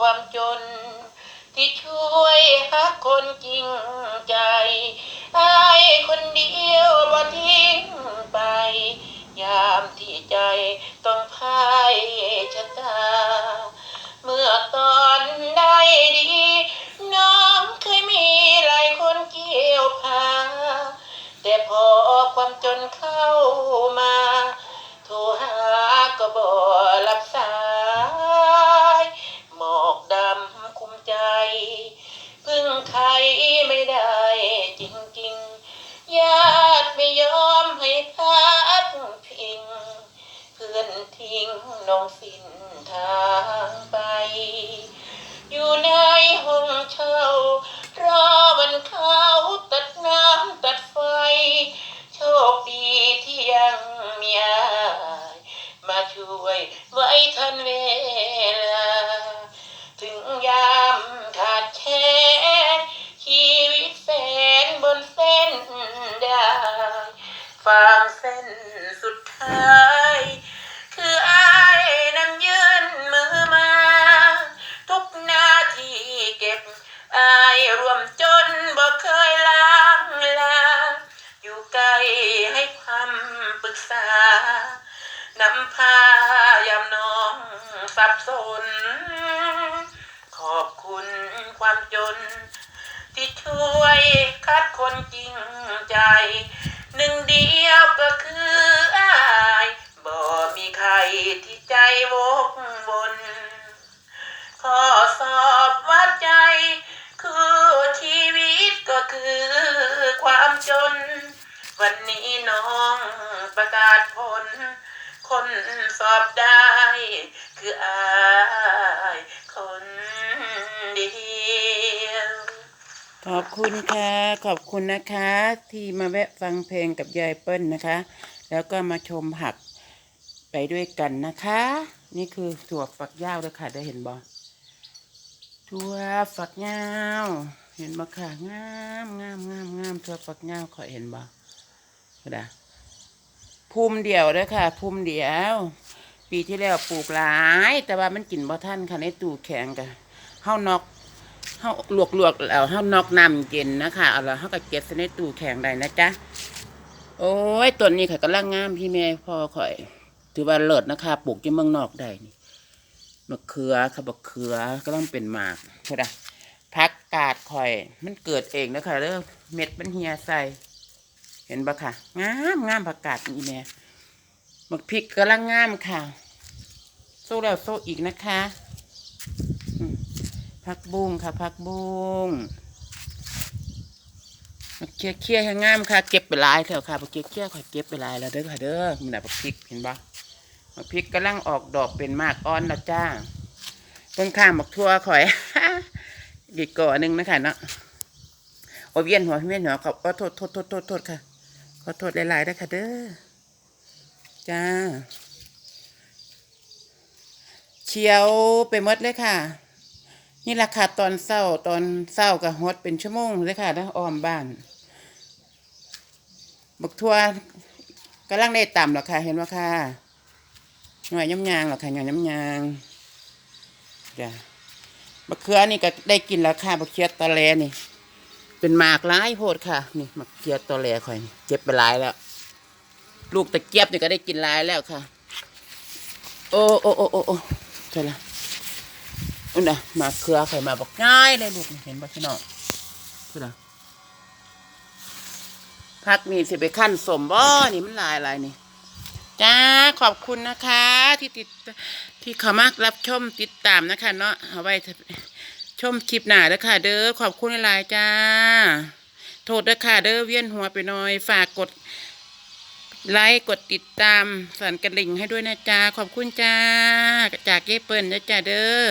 ความจน ที่ช่วยหาคนจริงใจไอ้ายคนเดียวบ่ทิ้งไป ยามที่ใจต้องพา น้องสิ้นทางไป อยู่ในห้องเช่ารอวันเขาตัดน้ำตัดไฟ โชคดีที่ยังมีอายมาช่วยไว้ทันเวลาำพายามน้องสับสน ขอบคุณความจน ที่ช่วยคัดคนจริงใจ หนึ่งเดียวก็คืออายบ่มีใครที่ใจวกวนข้อสอบวัดใจ คือชีวิตก็คือความจน วันนี้น้องประกาศผล คนสอบได้ คืออายคนเดียวขอบคุณค่ะ ขอบคุณนะคะ ที่มาแวะฟังเพลงกับยายเปิ้ลนะคะ แล้วก็มาชมผักไปด้วยกันนะคะ นี่คือถั่วฝักยาวเลยค่ะ ได้เห็นบ่ถั่วฝักยาวเห็นบ่ค่ะงามงามงามงามถั่วฝักยาวขอเห็นบ่ก็ได้ ภูมิเดียวเด้อค่ะ ภูมิเดียว ปีที่แล้วปลูกหลาย แต่ว่ามันกินบ่ทันค่ะในตู้แข็งกะเฮานอกเฮาลวกลวกแล้วเฮานอกน้ำเย็นนะคะเอาล้วเฮาก็เก็บใส่ในตู้แข็งได้นะจ๊ะโอ้ยต้นนี้ค่ะกำลังงามพี่แม่พ่อข่อย ถือว่าเลิศนะคะปลูกที่เมืองนอกได้นี่มะเขือค่ะมะเขือกำลังเป็นหมากเท่าไดพักกาดข่อย มันเกิดเองนะคะเด้อเม็ดมันเหียใส่ เห็นปะค่ะ งามงามผักกาดนี่แม่หมักพริกกำลังงามค่ะโซ่แล้วโซ่อีกนะคะผักบุ้งค่ะผักบุ้งเคี่ยวเคี่ยวให้งามค่ะ เก็บไปลายแล้วค่ะเคี่ยวเคี่ยวค่ะเก็บไปลายแล้วเด้อค่ะเด้อมันน่ะผักพริกเห็นปะผักพริกกำลังออกดอกเป็นมากอ่อนแล้วจ้าต้นข้างบักทั่วข่อยอีกก่อหนึ่งนะคะเนาะโอเวียนหัวเวียนหัวขอโทษโทษโทษโทษโทษค่ะ ขอโทษหลายๆด้วยค่ะเด้อ จ้าเขียวไปหมดเลยค่ะ นี่ราคาตอนเศร้าตอนเศร้ากับฮดเป็นชั่วโมงเลยค่ะแล้วอ้อมบ้านบักทัวกำลังได้ต่ำหรอค่ะ เห็นว่าค่ะหน่อยย้ำยางหรอค่ะหน่อยย้ำยางจ้ะบักเขือนี่ก็ได้กินแล้วค่ะบักเขือตอแลนี่ เป็นหมากร้ายโพดค่ะ นี่บักเขือตอแลข่อยนี่เจ็บไปหลายแล้ว ลูกตะเกียบนี่ก็ได้กินหลายแล้วค่ะ โอ้โอ้โอ้โอ้โอ้ใช่ละอุ้นนะมาเครือข่อยมาบอกง่ายเลยลูกเห็นป่ะพี่น้องพูดนะพักนี่สิไปขั้นสมบ่นี่มันลายลายนี่จ้าขอบคุณนะคะ ที่ติดที่เขามากรับชมติดตามนะคะ เนาะเอาไว้ ชมคลิปหน้าเด้อค่ะ เด้อขอบคุณหลายจ้า โทษเด้อค่ะ เด้อเวียนหัวไปหน่อย ฝากกดไลค์กดติดตามสั่นกระดิ่งให้ด้วยนะจ้าขอบคุณจ้าจากเย้เปิ้ลนะจ้าเด้อ